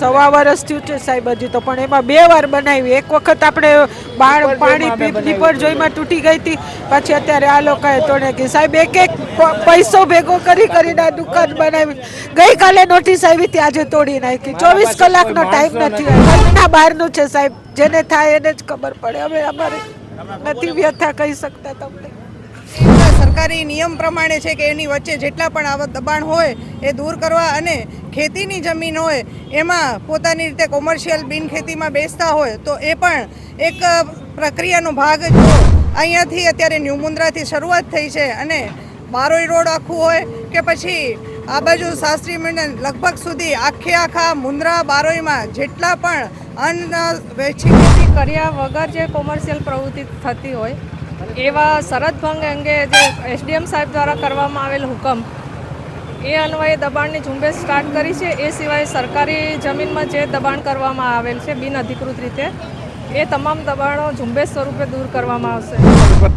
સવા વર્ષ થયું છે સાહેબ હજી તો પણ એમાં બે વાર બનાવી. એક વખત આપણે બાળ પાણી પીપર જોઈમાં તૂટી ગઈ હતી. પછી અત્યારે આ લોકોએ તોડે કે સાહેબ એક એક પૈસો ભેગો કરી કરીને આ દુકાન બનાવી. ગઈકાલે નોટિસ આવી હતી આજે તોડી નાખી. ચોવીસ કલાકનો ટાઈમ નથી ઘરના બહારનું છે સાહેબ. જેને થાય એને જ ખબર પડે. હવે અમારે નથી વ્યથા કહી શકતા તમને. સરકારી નિયમ પ્રમાણે છે કે એની વચ્ચે જેટલા પણ આવા દબાણ હોય એ દૂર કરવા અને ખેતીની જમીન હોય એમાં પોતાની રીતે કોમર્શિયલ બિન ખેતીમાં બેસતા હોય તો એ પણ એક પ્રક્રિયાનો ભાગ જો અહીંયાથી અત્યારે ન્યૂ મુન્દ્રાથી શરૂઆત થઈ છે અને બારોઈ રોડ આખું હોય કે પછી આ બાજુ શાસ્ત્રી મંડળ લગભગ સુધી આખે આખા મુન્દ્રા બારોઈમાં જેટલા પણ અન્ન, વેચી ખેતી કર્યા વગર જે કોમર્શિયલ પ્રવૃત્તિ થતી હોય, એવા શરત ભંગ અંગે જે એસડીએમ સાહેબ દ્વારા કરવામાં આવેલ હુકમ, એ અન્વયે દબાણની ઝુંબેશ સ્ટાર્ટ કરી છે. એ સિવાય સરકારી જમીનમાં જે દબાણ કરવામાં આવેલ છે, બિન અધિકૃત રીતે, એ તમામ દબાણો ઝુંબેશ સ્વરૂપે દૂર કરવામાં આવશે.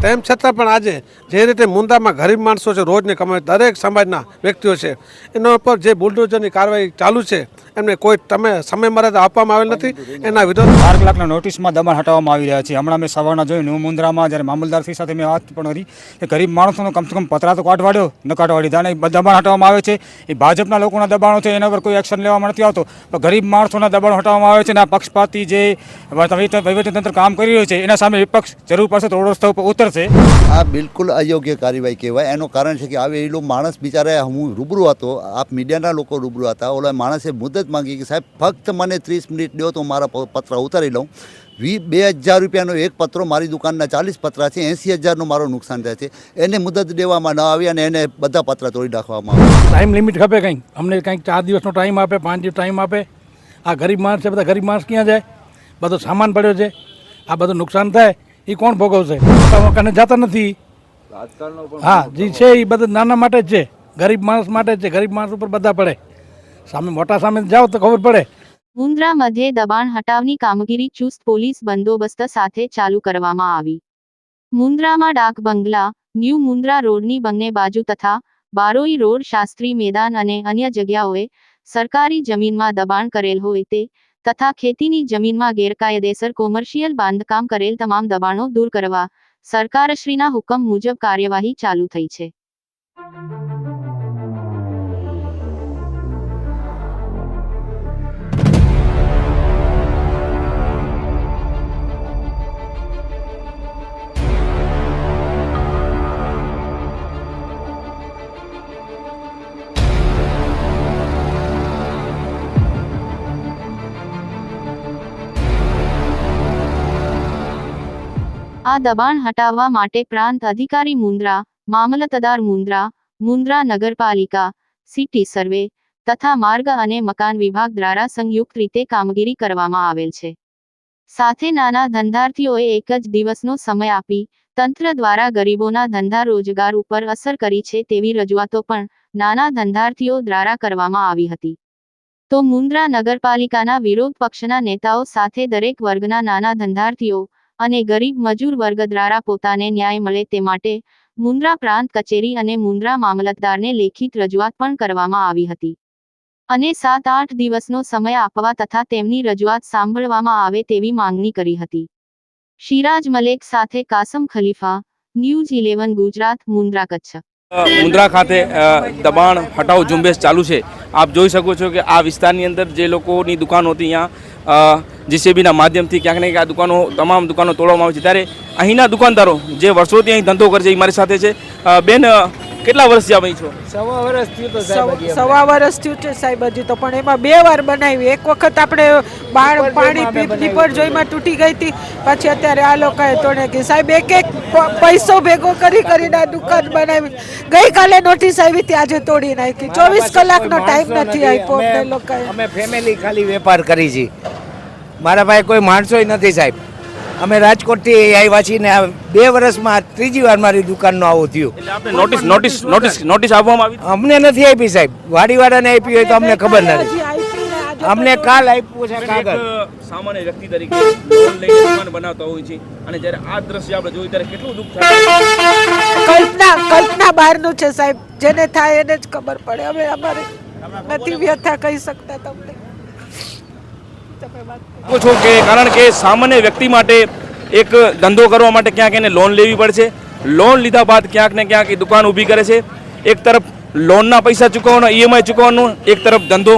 તેમ છતાં પણ આજે જે રીતે મુંદામાં ગરીબ માણસો છે, રોજને કમાય દરેક સમાજના વ્યક્તિઓ છે, એના ઉપર જે બુલડોઝરની કાર્યવાહી ચાલુ છે એમને કોઈ તમે સમય મર્યાદા આપવામાં આવેલ નથી એના વિરોધ બાર કલાકના નોટિસમાં દબાણ હટાવવામાં આવી રહ્યા છે. હમણાં મેં સવારના જોયું હું મુન્દ્રામાં જ્યારે મામલદારશ્રી સાથે મેં વાત પણ કરી કે ગરીબ માણસોનો કમસે કમ પતરા તો કાઢવાડ્યો ન કાઢવાડી એ દબાણ હટાવવામાં આવે છે. એ ભાજપના લોકોના દબાણો છે એના પર કોઈ એક્શન લેવામાં નથી આવતો. પણ ગરીબ માણસોના દબાણો હટાવવામાં આવે છે અને આ પક્ષપાતી જે વહીવટીતંત્ર કામ કરી રહ્યું છે એના સામે વિપક્ષ જરૂર પડશે તો રોડ રસ્તા ઉપર ઉતરશે. આ બિલકુલ અયોગ્ય કાર્યવાહી કહેવાય. એનું કારણ છે કે હવે એ લોકો માણસ બિચારા હું રૂબરૂ હતો આપ મીડિયાના લોકો રૂબરૂ હતા ઓલા માણસે મુદત માંગી કે સાહેબ ફક્ત મને ત્રીસ મિનિટ દો તો મારા પત્ર ઉતારી લઉં. વી બે હજાર રૂપિયાનો એક પત્રો મારી દુકાનના ચાલીસ પત્રા છે એંસી હજારનું મારું નુકસાન થાય છે. એને મુદત દેવામાં ન આવી અને એને બધા પત્ર તોડી નાખવામાં આવે. ટાઈમ લિમિટ ખપે કંઈ? અમને કંઈક ચાર દિવસનો ટાઈમ આપે પાંચ દિવસ ટાઈમ આપે. આ ગરીબ માણસ છે બધા ગરીબ માણસ ક્યાં જાય? બધો સામાન પડ્યો છે. આ બધું નુકસાન થાય એ કોણ ભોગવશે? કને જતા નથી. હા જે છે એ બધા નાના માટે જ છે. ગરીબ માણસ માટે જ છે. ગરીબ માણસ ઉપર બધા પડે. સામે મોટા સામે જાઓ તો ખબર પડે. મુન્દ્રા મધ્યે દબાણ હટાવની કામગીરી ચુસ્ત પોલીસ બંદોબસ્ત સાથે ચાલુ કરવામાં આવી. મુન્દ્રામાં ડાક બંગલા, ન્યૂ મુન્દ્રા રોડની બંને બાજુ તથા બારોઈ રોડ શાસ્ત્રી મેદાન અને અન્ય જગ્યાઓએ સરકારી જમીનમાં દબાણ કરેલ હોય તે તથા ખેતીની જમીનમાં ગેરકાયદેસર કોમર્શિયલ બાંધકામ કરેલ તમામ દબાણો દૂર કરવા સરકારશ્રીના હુકમ મુજબ કાર્યવાહી ચાલુ થઈ છે. આ દબાણ હટાવવા માટે પ્રાંત અધિકારી મુન્દ્રા મામલતદાર મુન્દ્રા મુન્દ્રા નગરપાલિકા, સિટી સર્વે તથા માર્ગ અને મકાન વિભાગ દ્વારા સંયુક્ત રીતે કામગીરી કરવામાં આવેલ છે. સાથે નાના ધંધાર્થીઓએ એક જ દિવસનો સમય આપી તંત્ર દ્વારા ગરીબોના ધંધા રોજગાર ઉપર અસર કરી છે તેવી રજૂઆતો પણ નાના ધંધાર્થીઓ દ્વારા કરવામાં આવી હતી. તો મુન્દ્રા નગરપાલિકાના વિરોધ પક્ષના નેતાઓ સાથે દરેક વર્ગના નાના ધંધાર્થીઓ અને ગરીબ મજૂર વર્ગ દ્વારા પોતાને ન્યાય મળે તે માટે મુન્દ્રા પ્રાંત કચેરી અને મુન્દ્રા મામલતદારને લેખિત રજૂઆત પણ કરવામાં આવી હતી. અને સાત આઠ દિવસનો સમય આપવા તથા તેમની રજૂઆત સાંભળવામાં આવે તેવી માંગણી કરી હતી. શિરાજ મલેક સાથે કાસમ ખલીફા, ન્યૂઝ ઇલેવન, ગુજરાત, મુન્દ્રા કચ્છ. મુન્દ્રા ખાતે દબાણ હટાવ ઝુંબેશ ચાલુ છે. આપ જોઈ શકો છો કે આ વિસ્તારની અંદર જે લોકોની દુકાનો હતી અહીંયા જીસીબીના માધ્યમથી ક્યાંક ને ક્યાંક આ દુકાનો તમામ દુકાનો તોડવામાં આવે છે. ત્યારે અહીંના દુકાનદારો જે વર્ષોથી અહીં ધંધો કરે છે એ મારી સાથે છે. બેન કેટલા વર્ષથી આપ અહીં છો? સવ- સવા વર્ષ થયું છે સાહેબ હજી તો પણ એમાં બે વાર બનાવી. એક વખત આપણે બાળ પાણી પીપર જોઈમાં તૂટી ગઈ હતી. પછી અત્યારે આ લોકોએ તોડે કે સાહેબ એક એક પૈસો ભેગો કરી કરીને આ દુકાન બનાવી. ગઈકાલે નોટિસ આવી હતી આજે તોડી નાખી. ચોવીસ કલાકનો ટાઈમ નથી. આપ્યો લોકોએ. અમે ફેમિલી ખાલી વેપાર કરી છે. મારા પાસે કોઈ માણસોય નથી સાહેબ. અમે રાજકોટથી આવ્યા છીએ ને બે વર્ષમાં ત્રીજી વાર મારી દુકાનનો આવો થયું. નોટિસ નોટિસ નોટિસ નોટિસ આપવામાં આવી અમને નથી આપી સાહેબ. વાડીવાળાને આપી હોય તો અમને ખબર નથી અમને કાલ આપ્યું છે કાગળ. સામાન્ય વ્યક્તિ તરીકે લોન લઈને દુકાન બનાવતા હોય છે અને જ્યારે આ દ્રશ્ય આપણે જોઈએ ત્યારે કેટલું દુઃખ થાય કલ્પના કલ્પના બહારનું છે સાહેબ. જેને થાય એને જ ખબર પડે. હવે અમારે નથી વ્યથા કહી શકતા તમને. છો કે કારણ કે સામાન્ય વ્યક્તિ માટે એક ધંધો કરવા માટે ક્યાંક એને લોન લેવી પડશે. લોન લીધા બાદ ક્યાંક ને ક્યાંક એ દુકાન ઊભી કરે છે. એક તરફ લોનના પૈસા ચૂકવવાનો ઈએમઆઈ ચૂકવવાનો, એક તરફ ધંધો.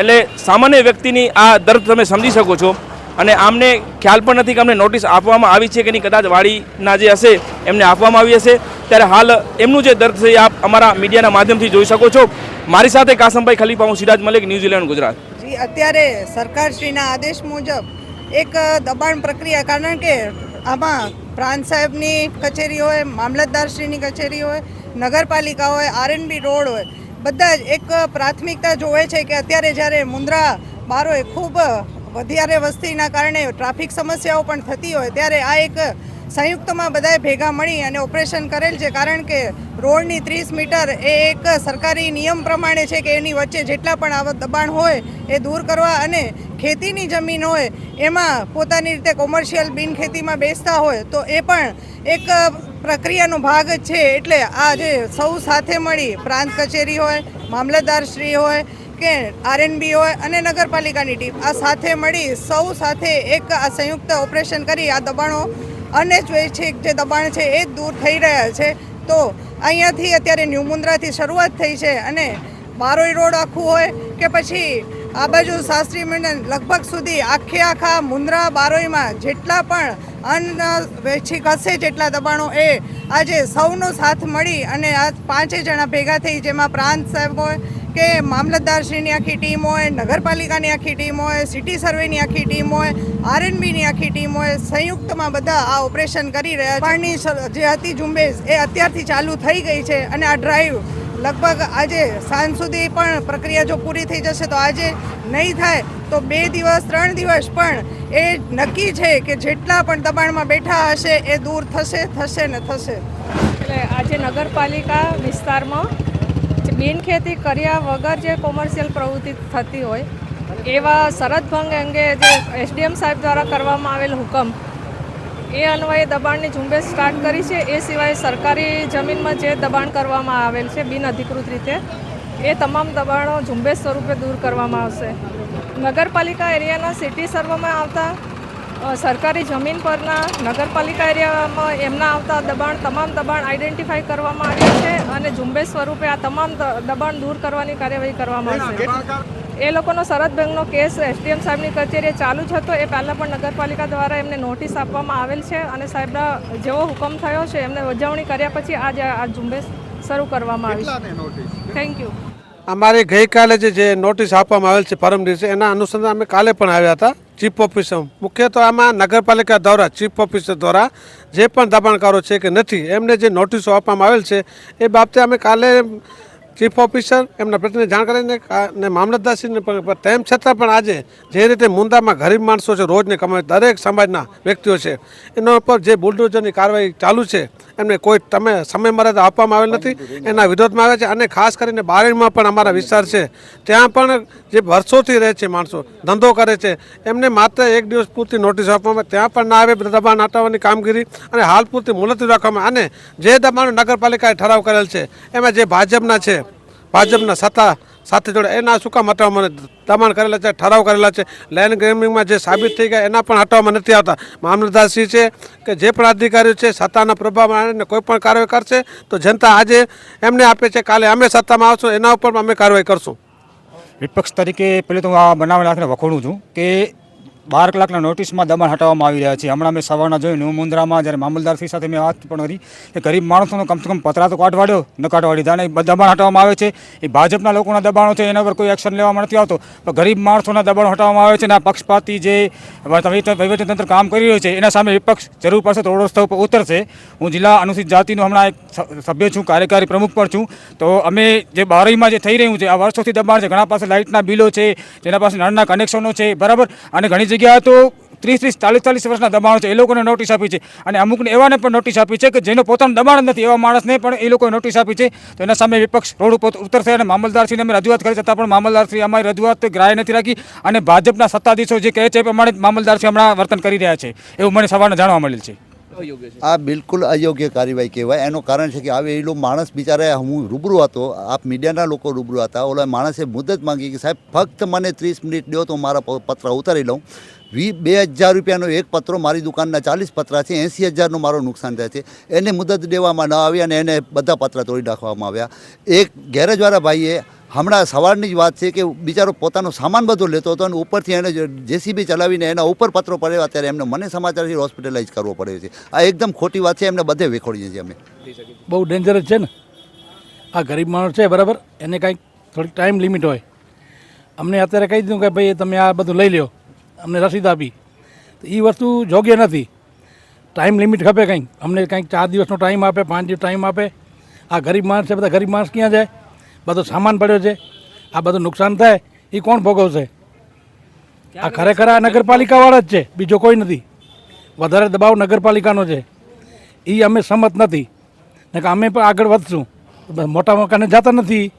એટલે સામાન્ય વ્યક્તિની આ દર્દ તમે સમજી શકો છો. અને આમને ખ્યાલ પણ નથી કે અમને નોટિસ આપવામાં આવી છે કે નહીં. કદાચ વાડીના જે હશે, એમને આપવામાં આવી હશે. ત્યારે હાલ એમનું જે દર્દ છે એ આપ અમારા મીડિયાના માધ્યમથી જોઈ શકો છો. મારી સાથે કાસમભાઈ ખલીફા, હું સિરાજ મલિક ન્યૂઝીલેન્ડ ગુજરાત. જી, અત્યારે સરકારશ્રીના આદેશ મુજબ એક દબાણ પ્રક્રિયા, કારણ કે આમાં પ્રાંત સાહેબની કચેરી હોય, મામલતદારશ્રીની કચેરી હોય, નગરપાલિકા હોય આરએનબી રોડ હોય, બધા જ એક પ્રાથમિકતા જોવે છે કે અત્યારે જ્યારે મુન્દ્રા બારોએ ખૂબ વધારે વસ્તીના કારણે ટ્રાફિક સમસ્યાઓ પણ થતી હોય, ત્યારે આ એક સંયુક્તમાં બધાએ ભેગા મળી અને ઓપરેશન કરેલ છે, કારણ કે રોડની ત્રીસ મીટર એ એક સરકારી નિયમ પ્રમાણે છે કે એની વચ્ચે જેટલા પણ આવા દબાણ હોય એ દૂર કરવા અને ખેતીની જમીન હોય એમાં પોતાની રીતે કોમર્શિયલ બિન ખેતીમાં બેસતા હોય તો એ પણ એક પ્રક્રિયાનો ભાગ છે એટલે આ જે સૌ સાથે મળી પ્રાંત કચેરી હોય મામલતદારશ્રી હોય કે આરએનબી હોય અને નગરપાલિકાની ટીમ આ સાથે મળી સૌ સાથે એક આ સંયુક્ત ઓપરેશન કરી આ દબાણો અનૈચ્છિક જે દબાણ છે એ દૂર થઈ રહ્યા છે. તો અહીંયાથી અત્યારે ન્યૂ મુન્દ્રાથી શરૂઆત થઈ છે અને બારોઈ રોડ આખું હોય કે પછી આ બાજુ શાસ્ત્રી મંડળ લગભગ સુધી આખે આખા મુન્દ્રા બારોઈમાં જેટલા પણ અન્ન વૈચ્છિક હશે જેટલા દબાણો એ આજે સૌનો સાથ મળી અને આ પાંચે જણા ભેગા થઈ જેમાં પ્રાંત સાહેબ હોય કે મામલતદારશ્રીની આખી ટીમ હોય, નગરપાલિકાની આખી ટીમ હોય, સિટી સર્વેની આખી ટીમ હોય, આરએનબીની આખી ટીમ હોય, સંયુક્તમાં બધા આ ઓપરેશન કરી રહ્યા પાણી જે હતી ઝુંબેશ, એ અત્યારથી ચાલુ થઈ ગઈ છે અને આ ડ્રાઈવ લગભગ આજે સાંજ સુધી પણ પ્રક્રિયા જો પૂરી થઈ જશે તો આજે નહીં થાય, તો બે દિવસ, ત્રણ દિવસ પણ એ નક્કી છે કે જેટલા પણ દબાણમાં બેઠા હશે એ દૂર થશે થશે ને થશે. એટલે આજે નગરપાલિકા વિસ્તારમાં જે બિનખેતી કર્યા વગર જે કોમર્શિયલ પ્રવૃત્તિ થતી હોય, એવા શરત ભંગ અંગે જે એસડીએમ સાહેબ દ્વારા કરવામાં આવેલ હુકમ, એ અન્વયે દબાણની ઝુંબેશ સ્ટાર્ટ કરી છે. એ સિવાય સરકારી જમીનમાં જે દબાણ કરવામાં આવેલ છે, બિન અધિકૃત રીતે, એ તમામ દબાણો ઝુંબેશ સ્વરૂપે દૂર કરવામાં આવશે. નગરપાલિકા એરિયાના સિટી સર્વમાં આવતા સરકારી જમીન પરના નગરપાલિકા એરિયામાં એમના આવતા દબાણ તમામ દબાણ આઈડેન્ટિફાઈ કરવામાં આવ્યા છે અને ઝુંબેશ સ્વરૂપે આ તમામ દબાણ દૂર કરવાની કાર્યવાહી કરવામાં આવશે એ લોકોનો સરહદ ભંગનો કેસ એસડીએમ સાહેબની કચેરીએ ચાલુ જ હતો. એ પહેલાં પણ નગરપાલિકા દ્વારા એમને નોટિસ આપવામાં આવેલ છે અને સાહેબના જેવો હુકમ થયો છે એમને ઉજવણી કર્યા પછી આજે આ ઝુંબેશ શરૂ કરવામાં આવી છે. Thank you. અમારે ગઈકાલે જે નોટિસ આપવામાં આવેલ છે પરમ દિવસે, એના અનુસંધાન અમે કાલે પણ આવ્યા હતા ચીફ ઓફિસર મુખ્ય તો આમાં નગરપાલિકા દ્વારા ચીફ ઓફિસર દ્વારા જે પણ દબાણકારો છે કે નથી, એમને જે નોટિસો આપવામાં આવેલ છે, એ બાબતે અમે કાલે ચીફ ઓફિસર એમના પ્રતિનિધિ જાણ કરીને અને મામલતદારશ્રીને પણ તેમ છતાં પણ આજે જે રીતે મુંદામાં ગરીબ માણસો છે, રોજને કમાય દરેક સમાજના વ્યક્તિઓ છે, એના ઉપર જે બુલડોઝરની કાર્યવાહી ચાલુ છે, એમને કોઈ તમે સમય મર્યાદા આપવામાં આવેલ નથી, એના વિરોધમાં આવે છે, અને ખાસ કરીને બારેણમાં પણ અમારા વિસ્તાર છે, ત્યાં પણ જે વર્ષોથી રહે છે માણસો, ધંધો કરે છે, એમને માત્ર એક દિવસ પૂરતી નોટિસ આપવામાં ત્યાં પણ ના આવે, દબાણ હટાવવાની કામગીરી, અને હાલ પૂરતી મુલતવી રાખવામાં અને જે દબાણ નગરપાલિકાએ ઠરાવ કરેલ છે, એમાં જે ભાજપના છે ભાજપના સત્તા સાથે જોડે. એના શું કામ હટાવવામાં દબાણ કરેલા છે, ઠરાવ કરેલા છે? લેન્ડ ગ્રેમિંગમાં જે સાબિત થઈ ગયા, એના પણ હટાવવામાં નથી આવતા. મામલતદારશ્રી છે કે જે પણ અધિકારીઓ છે, સત્તાના પ્રભાવમાં આવીને કોઈ પણ કાર્યવાહી કરશે, તો જનતા આજે એમને આપે છે કાલે અમે સત્તામાં આવશું, એના ઉપર અમે કાર્યવાહી કરશું. વિપક્ષ તરીકે પહેલે તો હું આ બનાવેલા હાથને વખોડું છું કે બાર કલાકના નોટિસમાં દબાણ હટાવવામાં આવી રહ્યા છે. હમણાં મેં સવારના જોયું ન્યૂ મુન્દ્રામાં જ્યારે મામલદારશ્રી સાથે મેં વાત પણ કરી કે ગરીબ માણસોનો કમસે કમ પતરા તો કાઢવાડ્યો ન કાઢવાડી. અને દબાણ હટાવવામાં આવે છે. એ ભાજપના લોકોના દબાણો છે, એના પર કોઈ એક્શન લેવામાં નથી આવતો. પણ ગરીબ માણસોના દબાણો હટાવવામાં આવે છે અને આ પક્ષપાતી જે વહીવટીતંત્ર કામ કરી રહ્યું છે, એના સામે વિપક્ષ જરૂર પડશે તો રસ્તા ઉપર ઉતરશે. હું જિલ્લા અનુસૂચિત જાતિનો હમણાં એક સભ્ય છું, કાર્યકારી પ્રમુખ પણ છું. તો અમે જે બારહીમાં જે થઈ રહ્યું છે, આ વર્ષોથી દબાણ છે. ઘણા પાસે લાઇટના બિલો છે જેના પાસે નળના કનેક્શનો છે, બરાબર? અને ઘણી જગ્યાએ તો ત્રીસ ત્રીસ, ચાલીસ ચાલીસ વર્ષના દબાણો છે, એ લોકોને નોટિસ આપી છે. અને અમુકને એવાને પણ નોટિસ આપી છે કે જેનો પોતાનું દબાણ નથી, એવા માણસને પણ એ લોકોએ નોટિસ આપી છે. તો એના સામે વિપક્ષ રોડ ઉપર ઉતરશે અને મામલદારશ્રીને અમે રજૂઆત કરી, છતાં પણ મામલદારશ્રી અમારી રજૂઆત ગ્રાહ્ય નથી રાખી અને ભાજપના સત્તાધીશો જે કહે છે એ પ્રમાણે મામલદારશ્રી હમણાં વર્તન કરી રહ્યા છે. એવું મને સવારને જાણવા મળેલ છે. આ બિલકુલ અયોગ્ય કાર્યવાહી કહેવાય. એનું કારણ છે કે આવે એ લોકો માણસ બિચારા હું રૂબરૂ હતો, આપ મીડિયાના લોકો રૂબરૂ હતા, ઓલા માણસે મુદત માંગી કે સાહેબ, ફક્ત મને ત્રીસ મિનિટ દો તો મારા પત્ર ઉતારી લઉં. વી, બે હજાર રૂપિયાનો એક પત્રો મારી દુકાનના ચાલીસ પત્રા છે, એંસી હજારનું મારું નુકસાન થાય છે. એને મુદત દેવામાં ન આવી અને એને બધા પત્ર તોડી નાખવામાં આવ્યા. એક ગેરેજવાળા ભાઈએ હમણાં સવારની જ વાત છે કે બિચારો પોતાનો સામાન બધો લેતો હતો અને ઉપરથી એને જેસીબી ચલાવીને એના ઉપર પત્રો પડ્યા ત્યારે એમને મને સમાચારથી હોસ્પિટલાઇઝ કરવો પડે છે. આ એકદમ ખોટી વાત છે, એમને બધે વેખોડીએ છીએ અમે. બહુ ડેન્જરસ છે ને? આ ગરીબ માણસ છે, બરાબર? એને કાંઈક થોડીક ટાઈમ લિમિટ હોય. અમને અત્યારે કહી દીધું કે ભાઈ તમે આ બધું લઈ લ્યો. અમને રસીદ આપી. તો એ વસ્તુ યોગ્ય નથી. ટાઈમ લિમિટ ખપે કંઈક. અમને કંઈક ચાર દિવસનો ટાઈમ આપે, પાંચ દિવસ ટાઈમ આપે. આ ગરીબ માણસ છે, બધા ગરીબ માણસ ક્યાં જાય? બધો સામાન પડ્યો છે. આ બધું નુકસાન થાય એ કોણ ભોગવશે? આ ખરેખર આ નગરપાલિકાવાળા જ છે બીજો કોઈ નથી. વધારે દબાવ નગરપાલિકાનો છે. એ અમે સંમત નથી. ને કે અમે પણ આગળ વધશું. મોટા મકાને જતા નથી.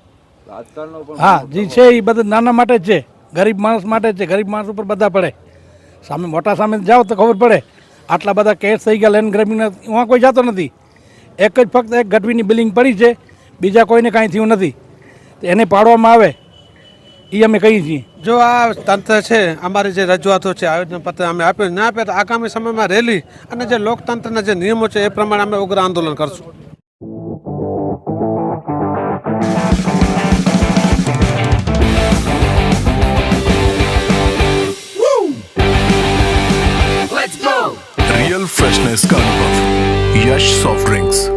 હા જે છે એ બધા નાના માટે જ છે. ગરીબ માણસ માટે જ છે. ગરીબ માણસ ઉપર બધા પડે. સામે મોટા સામે જાઓ તો ખબર પડે. આટલા બધા કેસ થઈ ગયા લેન્ડ ગ્રેબિંગના ત્યાં કોઈ જતો નથી. એક જ ફક્ત એક ગઢવીની બિલ્ડિંગ પડી છે. બીજા કોઈને કાંઈ થયું નથી. એને પાડવામાં આવે એ અમે કહીએ છીએ. જો આ તંત્ર છે અમારી જે રજૂઆતો છે આવેદનપત્ર અમે આપ્યું ના આપે તો આગામી સમયમાં રેલી અને જે લોકતંત્રના જે નિયમો છે એ પ્રમાણે અમે ઉગ્ર આંદોલન કરશું. Real freshness card Yash soft drinks